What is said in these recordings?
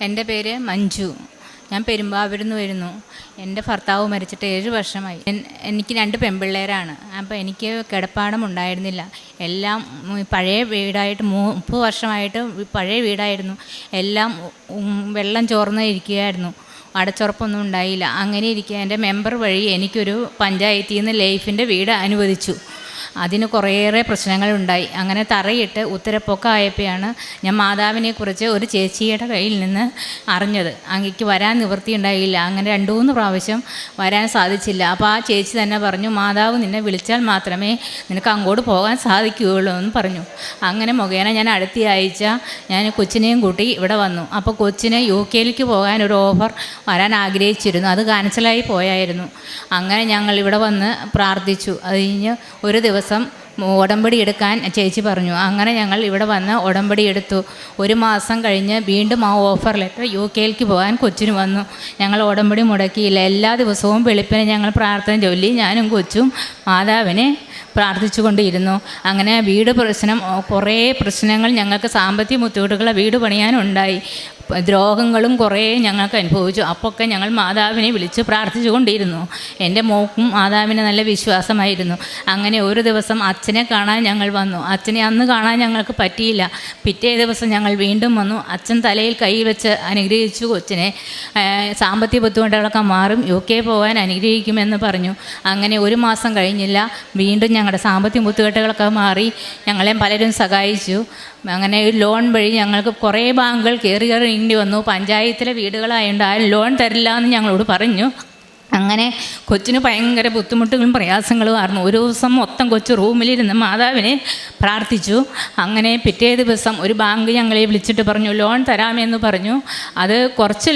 എന്റെ പേര് മഞ്ജു. ഞാൻ പെരുമ്പാവൂരിൽ നിന്ന് വരുന്നു. എന്റെ ഭർത്താവ് മരിച്ചിട്ട് ഏഴ് വർഷമായി. എനിക്ക് രണ്ട് പെൺപിള്ളേരാണ്. അപ്പോൾ എനിക്ക് കിടപ്പാടം ഉണ്ടായിരുന്നില്ല. എല്ലാം പഴയ വീടായിട്ട് മുപ്പത് വർഷമായിട്ട് പഴയ വീടായിരുന്നു. എല്ലാം വെള്ളം ചോർന്ന് ഇരിക്കുകയായിരുന്നു. അടച്ചുറപ്പൊന്നും ഉണ്ടായില്ല. അങ്ങനെ ഇരിക്കുക എന്റെ മെമ്പർ വഴി എനിക്കൊരു പഞ്ചായത്തിൽ നിന്ന് ലൈഫിന്റെ വീട് അനുവദിച്ചു. അതിന് കുറേയേറെ പ്രശ്നങ്ങളുണ്ടായി. അങ്ങനെ തറയിട്ട് ഉത്തരപ്പൊക്കം ആയപ്പോഴാണ് ഞാൻ മാതാവിനെക്കുറിച്ച് ഒരു ചേച്ചിയുടെ കയ്യിൽ നിന്ന് അറിഞ്ഞത്. അങ്ങേക്ക് വരാൻ നിവൃത്തി ഉണ്ടായില്ല. അങ്ങനെ രണ്ട് മൂന്ന് പ്രാവശ്യം വരാൻ സാധിച്ചില്ല. അപ്പോൾ ആ ചേച്ചി തന്നെ പറഞ്ഞു മാതാവ് നിന്നെ വിളിച്ചാൽ മാത്രമേ നിനക്ക് അങ്ങോട്ട് പോകാൻ സാധിക്കുകയുള്ളൂ എന്ന് പറഞ്ഞു. അങ്ങനെ മുഖേന ഞാൻ അടുത്ത ആഴ്ച ഞാൻ കൊച്ചിനെയും കൂട്ടി ഇവിടെ വന്നു. അപ്പോൾ കൊച്ചിനെ യു കെയിലേക്ക് പോകാൻ ഒരു ഓഫർ വരാൻ ആഗ്രഹിച്ചിരുന്നു. അത് ക്യാൻസലായി പോയായിരുന്നു. അങ്ങനെ ഞങ്ങൾ ഇവിടെ വന്ന് പ്രാർത്ഥിച്ചു. അത് കഴിഞ്ഞ് ഒരു ദിവസം ഉടമ്പടി എടുക്കാൻ ചേച്ചി പറഞ്ഞു. അങ്ങനെ ഞങ്ങൾ ഇവിടെ വന്ന് ഉടമ്പടി എടുത്തു. ഒരു മാസം കഴിഞ്ഞ് വീണ്ടും ആ ഓഫർ ലെറ്റർ യു കെയിലേക്ക് പോകാൻ കൊച്ചിന് വന്നു. ഞങ്ങൾ ഉടമ്പടി മുടക്കിയില്ല. എല്ലാ ദിവസവും വെളുപ്പിനെ ഞങ്ങൾ പ്രാർത്ഥന ചൊല്ലി ഞാനും കൊച്ചും മാതാവിനെ പ്രാർത്ഥിച്ചു കൊണ്ടിരുന്നു അങ്ങനെ വീട് പ്രശ്നം കുറേ പ്രശ്നങ്ങൾ ഞങ്ങൾക്ക് സാമ്പത്തിക ബുദ്ധിമുട്ടുകൾ വീട് പണിയാനുണ്ടായി. ദ്രോഹങ്ങളും കുറേ ഞങ്ങൾക്ക് അനുഭവിച്ചു. അപ്പൊക്കെ ഞങ്ങൾ മാതാവിനെ വിളിച്ച് പ്രാർത്ഥിച്ചു കൊണ്ടിരുന്നു എന്റെ മോക്കും മാതാവിന് നല്ല വിശ്വാസമായിരുന്നു. അങ്ങനെ ഒരു ദിവസം അച്ഛനെ കാണാൻ ഞങ്ങൾ വന്നു. അച്ഛനെ അന്ന് കാണാൻ ഞങ്ങൾക്ക് പറ്റിയില്ല. പിറ്റേ ദിവസം ഞങ്ങൾ വീണ്ടും വന്നു. അച്ഛൻ തലയിൽ കൈ വെച്ച് അനുഗ്രഹിച്ചു കൊച്ചിനെ. സാമ്പത്തിക ബുദ്ധിമുട്ടുകളൊക്കെ മാറും. യു കെ പോകാൻ അനുഗ്രഹിക്കുമെന്ന് പറഞ്ഞു. അങ്ങനെ ഒരു മാസം കഴിഞ്ഞില്ല. വീണ്ടും ഞങ്ങളുടെ സാമ്പത്തിക ബുദ്ധിമുട്ടുകളൊക്കെ മാറി. ഞങ്ങളെ പലരും സഹായിച്ചു. അങ്ങനെ ഒരു ലോൺ വഴി ഞങ്ങൾക്ക് കുറേ ബാങ്കുകൾ കയറി കയറി വന്നു. പഞ്ചായത്തിലെ വീടുകളായതുകൊണ്ട് ആരും ലോൺ തരില്ല എന്ന് ഞങ്ങളോട് പറഞ്ഞു. അങ്ങനെ കൊച്ചിന് ഭയങ്കര ബുദ്ധിമുട്ടുകളും പ്രയാസങ്ങളും ആയിരുന്നു. ഒരു ദിവസം മൊത്തം കൊച്ചു റൂമിലിരുന്ന് മാതാവിനെ പ്രാർത്ഥിച്ചു. അങ്ങനെ പിറ്റേ ദിവസം ഒരു ബാങ്ക് ഞങ്ങളെ വിളിച്ചിട്ട് പറഞ്ഞു ലോൺ തരാമെന്ന് പറഞ്ഞു. അത് കുറച്ച്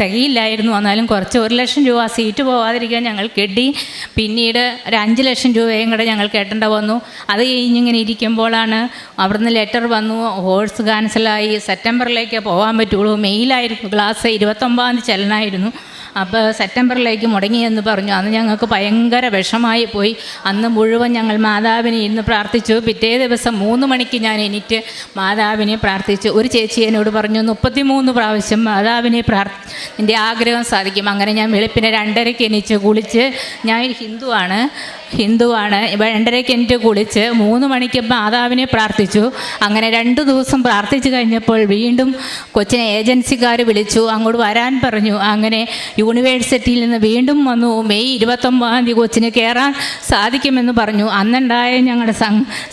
തികയില്ലായിരുന്നു. എന്നാലും കുറച്ച് ഒരു ലക്ഷം രൂപ സീറ്റ് പോവാതിരിക്കാൻ ഞങ്ങൾ കെട്ടി. പിന്നീട് ഒരു അഞ്ച് ലക്ഷം രൂപയും കൂടെ ഞങ്ങൾ കെട്ടേണ്ട വന്നു. അത് കഴിഞ്ഞിങ്ങനെ ഇരിക്കുമ്പോഴാണ് അവിടുന്ന് ലെറ്റർ വന്നു. ഹോഴ്സ് ക്യാൻസലായി. സെപ്റ്റംബറിലേക്ക് പോകാൻ പറ്റുള്ളൂ. മെയിലായിരുന്നു ക്ലാസ് ഇരുപത്തൊമ്പതാം തീയതി ചെല്ലണമായിരുന്നു. അപ്പോൾ സെപ്റ്റംബറിലേക്ക് മുടങ്ങിയെന്ന് പറഞ്ഞു. അന്ന് ഞങ്ങൾക്ക് ഭയങ്കര വിഷമായി പോയി. അന്ന് മുഴുവൻ ഞങ്ങൾ മാതാവിനെ ഇന്ന് പ്രാർത്ഥിച്ചു. പിറ്റേ ദിവസം മൂന്ന് മണിക്ക് ഞാൻ എനിക്ക് മാതാവിനെ പ്രാർത്ഥിച്ചു. ഒരു ചേച്ചി എന്നോട് പറഞ്ഞു മുപ്പത്തിമൂന്ന് പ്രാവശ്യം മാതാവിനെ പ്രാർത്ഥി എന്റെ ആഗ്രഹം സാധിക്കും. അങ്ങനെ ഞാൻ വെളുപ്പിനെ രണ്ടരയ്ക്ക് എനിച്ച് കുളിച്ച് ഞാൻ ഹിന്ദുവാണ് ഹിന്ദുവാണ് രണ്ടരയ്ക്ക് എനിക്ക് കുളിച്ച് മൂന്ന് മണിക്ക് മാതാവിനെ പ്രാർത്ഥിച്ചു. അങ്ങനെ രണ്ട് ദിവസം പ്രാർത്ഥിച്ചു കഴിഞ്ഞപ്പോൾ വീണ്ടും കൊച്ചിനെ ഏജൻസിക്കാർ വിളിച്ചു. അങ്ങോട്ട് വരാൻ പറഞ്ഞു. അങ്ങനെ യൂണിവേഴ്സിറ്റിയിൽ നിന്ന് വീണ്ടും വന്നു. മെയ് ഇരുപത്തൊമ്പതാം തീയതി കൊച്ചിന് കയറാൻ സാധിക്കുമെന്ന് പറഞ്ഞു. അന്നുണ്ടായ ഞങ്ങളുടെ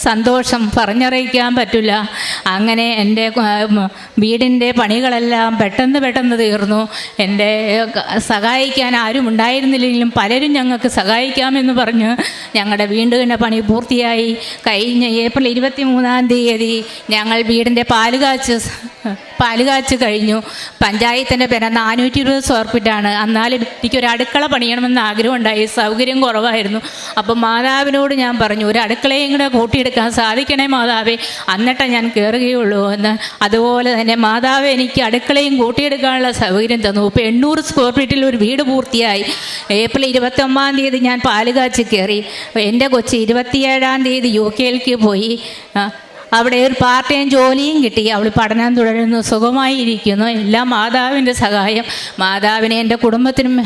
സന്തോഷം പറഞ്ഞറിയിക്കാൻ പറ്റില്ല. അങ്ങനെ എന്റെ വീടിന്റെ പണികളെല്ലാം പെട്ടെന്ന് പെട്ടെന്ന് തീർന്നു. എന്റെ സഹായിക്കാൻ ആരും ഉണ്ടായിരുന്നില്ലെങ്കിലും പലരും ഞങ്ങൾക്ക് സഹായിക്കാമെന്ന് പറഞ്ഞ് ഞങ്ങളുടെ വീണ്ടുകിന്റെ പണി പൂർത്തിയായി. കഴിഞ്ഞ ഏപ്രിൽ ഇരുപത്തി മൂന്നാം തീയതി ഞങ്ങൾ വീടിന്റെ പാലുകാച്ച് പാലുകാച്ച് കഴിഞ്ഞു. പഞ്ചായത്തിന്റെ പേര് നാനൂറ്റി ഇരുപത് സ്ക്വയർ ഫീറ്റാണ് എന്നാലും എനിക്കൊരു അടുക്കള പണിയണമെന്ന് ആഗ്രഹമുണ്ടായി. സൗകര്യം കുറവായിരുന്നു. അപ്പം മാതാവിനോട് ഞാൻ പറഞ്ഞു ഒരു അടുക്കളയും കൂടെ കൂട്ടിയെടുക്കാൻ സാധിക്കണേ മാതാവേ. എന്നിട്ടേ ഞാൻ കയറുകയുള്ളൂ എന്ന്. അതുപോലെ തന്നെ മാതാവ് എനിക്ക് അടുക്കളയും കൂട്ടിയെടുക്കാനുള്ള സൗകര്യം തന്നു. ഇപ്പോൾ എണ്ണൂറ് സ്ക്വയർ ഫീറ്റിൽ ഒരു വീട് പൂർത്തിയായി. ഏപ്രിൽ ഇരുപത്തൊമ്പതാം തീയതി ഞാൻ പാലുകാച്ചി കയറി എന്റെ കൊച്ച് ഇരുപത്തിയേഴാം തീയതി യു കെയിലേക്ക് പോയി. അവിടെ ഒരു പാർട്ട് ടൈം ജോലിയും കിട്ടി. അവൾ പഠനം തുടരുന്നു സുഖമായി ഇരിക്കുന്നു എല്ലാം മാതാവിന്റെ സഹായം. മാതാവിനെ എന്റെ കുടുംബത്തിനും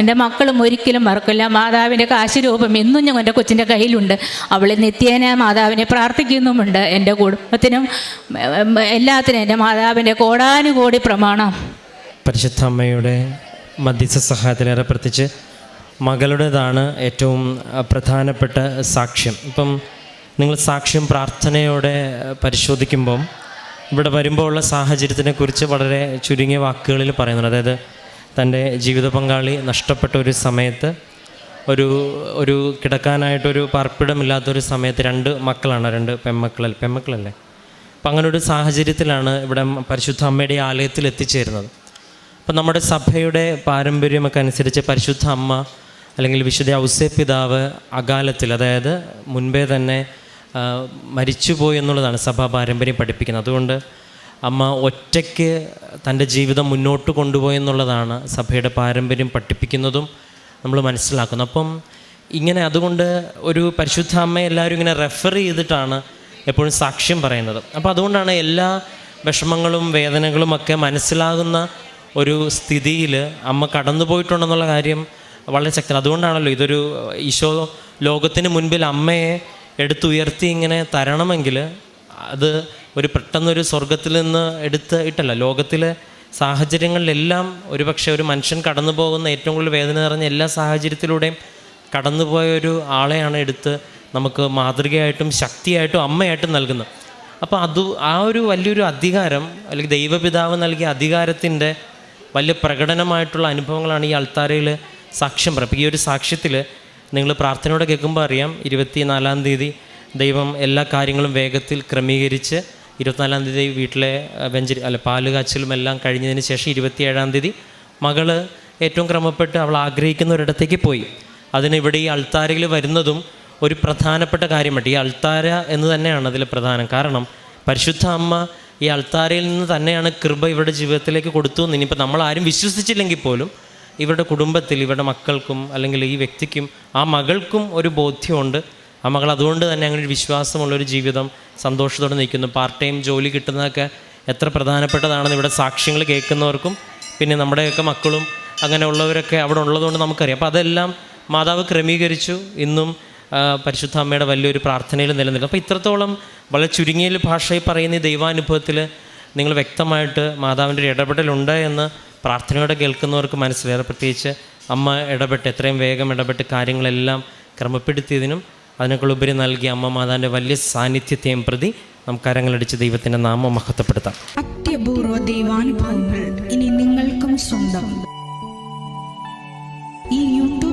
എന്റെ മക്കളും ഒരിക്കലും മറക്കില്ല. മാതാവിന്റെ കാശുരൂപം ഇന്നും ഞാൻ എന്റെ കൊച്ചിന്റെ കയ്യിലുണ്ട്. അവൾ നിത്യേന മാതാവിനെ പ്രാർത്ഥിക്കുന്നുമുണ്ട്. എന്റെ കുടുംബത്തിനും എല്ലാത്തിനും എന്റെ മാതാവിന്റെ കോടാനുകോടി പ്രമാണം. പരിശുദ്ധ അമ്മയുടെ മധ്യസ്ഥ സഹായത്തിലേറെ പ്രത്യേകിച്ച് മകളുടേതാണ് ഏറ്റവും പ്രധാനപ്പെട്ട സാക്ഷ്യം. ഇപ്പം നിങ്ങൾ സാക്ഷ്യം പ്രാർത്ഥനയോടെ പരിശോധിക്കുമ്പം ഇവിടെ വരുമ്പോൾ ഉള്ള സാഹചര്യത്തിനെക്കുറിച്ച് വളരെ ചുരുങ്ങിയ വാക്കുകളിൽ പറയുന്നുണ്ട്. അതായത് തന്റെ ജീവിത പങ്കാളി നഷ്ടപ്പെട്ട ഒരു സമയത്ത് ഒരു ഒരു കിടക്കാനായിട്ടൊരു പാർപ്പിടമില്ലാത്തൊരു സമയത്ത് രണ്ട് മക്കളാണ് രണ്ട് പെൺമക്കളല്ലേ പെൺമക്കളല്ലേ? അപ്പം അങ്ങനെ ഒരു സാഹചര്യത്തിലാണ് ഇവിടെ പരിശുദ്ധ അമ്മയുടെ ആലയത്തിൽ എത്തിച്ചേരുന്നത്. അപ്പം നമ്മുടെ സഭയുടെ പാരമ്പര്യമൊക്കെ അനുസരിച്ച് പരിശുദ്ധ അമ്മ അല്ലെങ്കിൽ വിശുദ്ധ ഔസേ പിതാവ് അകാലത്തിൽ അതായത് മുൻപേ തന്നെ മരിച്ചുപോയി എന്നുള്ളതാണ് സഭാ പാരമ്പര്യം പഠിപ്പിക്കുന്നത്. അതുകൊണ്ട് അമ്മ ഒറ്റയ്ക്ക് തന്റെ ജീവിതം മുന്നോട്ട് കൊണ്ടുപോയെന്നുള്ളതാണ് സഭയുടെ പാരമ്പര്യം പഠിപ്പിക്കുന്നതും നമ്മൾ മനസ്സിലാക്കുന്നു അപ്പം ഇങ്ങനെ അതുകൊണ്ട് ഒരു പരിശുദ്ധ അമ്മയെ എല്ലാവരും ഇങ്ങനെ റെഫർ ചെയ്തിട്ടാണ് എപ്പോഴും സാക്ഷ്യം പറയുന്നത്. അപ്പോൾ അതുകൊണ്ടാണ് എല്ലാ വിഷമങ്ങളും വേദനകളും ഒക്കെ മനസ്സിലാകുന്ന ഒരു സ്ഥിതിയിൽ അമ്മ കടന്നു പോയിട്ടുണ്ടെന്നുള്ള കാര്യം വളരെ ശക്തമാണ്. അതുകൊണ്ടാണല്ലോ ഇതൊരു ഈശോ ലോകത്തിന് മുൻപിൽ അമ്മയെ എടുത്തുയർത്തി ഇങ്ങനെ തരണമെങ്കിൽ അത് ഒരു പെട്ടെന്നൊരു സ്വർഗത്തിൽ നിന്ന് എടുത്ത് ഇട്ടല്ല. ലോകത്തിലെ സാഹചര്യങ്ങളിലെല്ലാം ഒരുപക്ഷെ ഒരു മനുഷ്യൻ കടന്നു പോകുന്ന ഏറ്റവും കൂടുതൽ വേദന നിറഞ്ഞ എല്ലാ സാഹചര്യത്തിലൂടെയും കടന്നുപോയ ഒരു ആളെയാണ് എടുത്ത് നമുക്ക് മാതൃകയായിട്ടും ശക്തിയായിട്ടും അമ്മയായിട്ടും നൽകുന്നത്. അപ്പോൾ അത് ആ ഒരു വലിയൊരു അധികാരം അല്ലെങ്കിൽ ദൈവപിതാവ് നൽകിയ അധികാരത്തിന്റെ വലിയ പ്രകടനമായിട്ടുള്ള അനുഭവങ്ങളാണ് ഈ അൾത്താരയിൽ സാക്ഷ്യം പറയുക ഈ ഒരു സാക്ഷ്യത്തിൽ നിങ്ങൾ പ്രാർത്ഥനയോടെ കേൾക്കുമ്പോൾ അറിയാം ഇരുപത്തിനാലാം തീയതി ദൈവം എല്ലാ കാര്യങ്ങളും വേഗത്തിൽ ക്രമീകരിച്ച് ഇരുപത്തിനാലാം തീയതി വീട്ടിലെ വെഞ്ചരി അല്ല പാൽ കാച്ചിലും എല്ലാം കഴിഞ്ഞതിന് ശേഷം ഇരുപത്തിയേഴാം തീയതി മകൾ ഏറ്റവും ക്രമപ്പെട്ട് അവൾ ആഗ്രഹിക്കുന്ന ഒരിടത്തേക്ക് പോയി. അതിന് ഇവിടെ ഈ അൾത്താരയിൽ വരുന്നതും ഒരു പ്രധാനപ്പെട്ട കാര്യമായിട്ട് ഈ അൾത്താര എന്ന് തന്നെയാണ് അതിലെ പ്രധാനം. കാരണം പരിശുദ്ധ അമ്മ ഈ അൾത്താരയിൽ നിന്ന് തന്നെയാണ് കൃപ ഇവരുടെ ജീവിതത്തിലേക്ക് കൊടുത്തു ഇനിയിപ്പോൾ നമ്മൾ ആരും വിശ്വസിച്ചില്ലെങ്കിൽ പോലും ഇവരുടെ കുടുംബത്തിൽ ഇവരുടെ മക്കൾക്കും അല്ലെങ്കിൽ ഈ വ്യക്തിക്കും ആ മകൾക്കും ഒരു ബോധ്യമുണ്ട്. ആ മകൾ അതുകൊണ്ട് തന്നെ അങ്ങനെ ഒരു വിശ്വാസമുള്ളൊരു ജീവിതം സന്തോഷത്തോടെ നിൽക്കുന്നു. പാർട്ട് ടൈം ജോലി കിട്ടുന്നതൊക്കെ എത്ര പ്രധാനപ്പെട്ടതാണെന്ന് ഇവിടെ സാക്ഷ്യങ്ങൾ കേൾക്കുന്നവർക്കും പിന്നെ നമ്മുടെയൊക്കെ മക്കളും അങ്ങനെയുള്ളവരൊക്കെ അവിടെ ഉള്ളതുകൊണ്ട് നമുക്കറിയാം. അപ്പോൾ അതെല്ലാം മാതാവ് ക്രമീകരിച്ചു. ഇന്നും പരിശുദ്ധ അമ്മയുടെ വലിയൊരു പ്രാർത്ഥനയിൽ നിലനിൽക്കും അപ്പോൾ ഇത്രത്തോളം വളരെ ചുരുങ്ങിയ ഭാഷയിൽ പറയുന്ന ഈ ദൈവാനുഭവത്തിൽ നിങ്ങൾ വ്യക്തമായിട്ട് മാതാവിന്റെ ഒരു ഇടപെടലുണ്ട് എന്ന് പ്രാർത്ഥനയോടെ കേൾക്കുന്നവർക്ക് മനസ്സിലേറെ പ്രത്യേകിച്ച് അമ്മ ഇടപെട്ട് എത്രയും വേഗം ഇടപെട്ട് കാര്യങ്ങളെല്ലാം ക്രമപ്പെടുത്തിയതിനും അതിനേക്കാൾ ഉപരി നൽകിയ അമ്മ മാതാവിന്റെ വലിയ സാന്നിധ്യത്തെയും പ്രതി നമുക്ക് കരങ്ങളടിച്ച് ദൈവത്തിന്റെ നാമം മഹത്വപ്പെടുത്താം. അത്യപൂർവ ദൈവാനുഭവങ്ങൾ ഇനി നിങ്ങൾക്കും സ്വന്തം. ഈ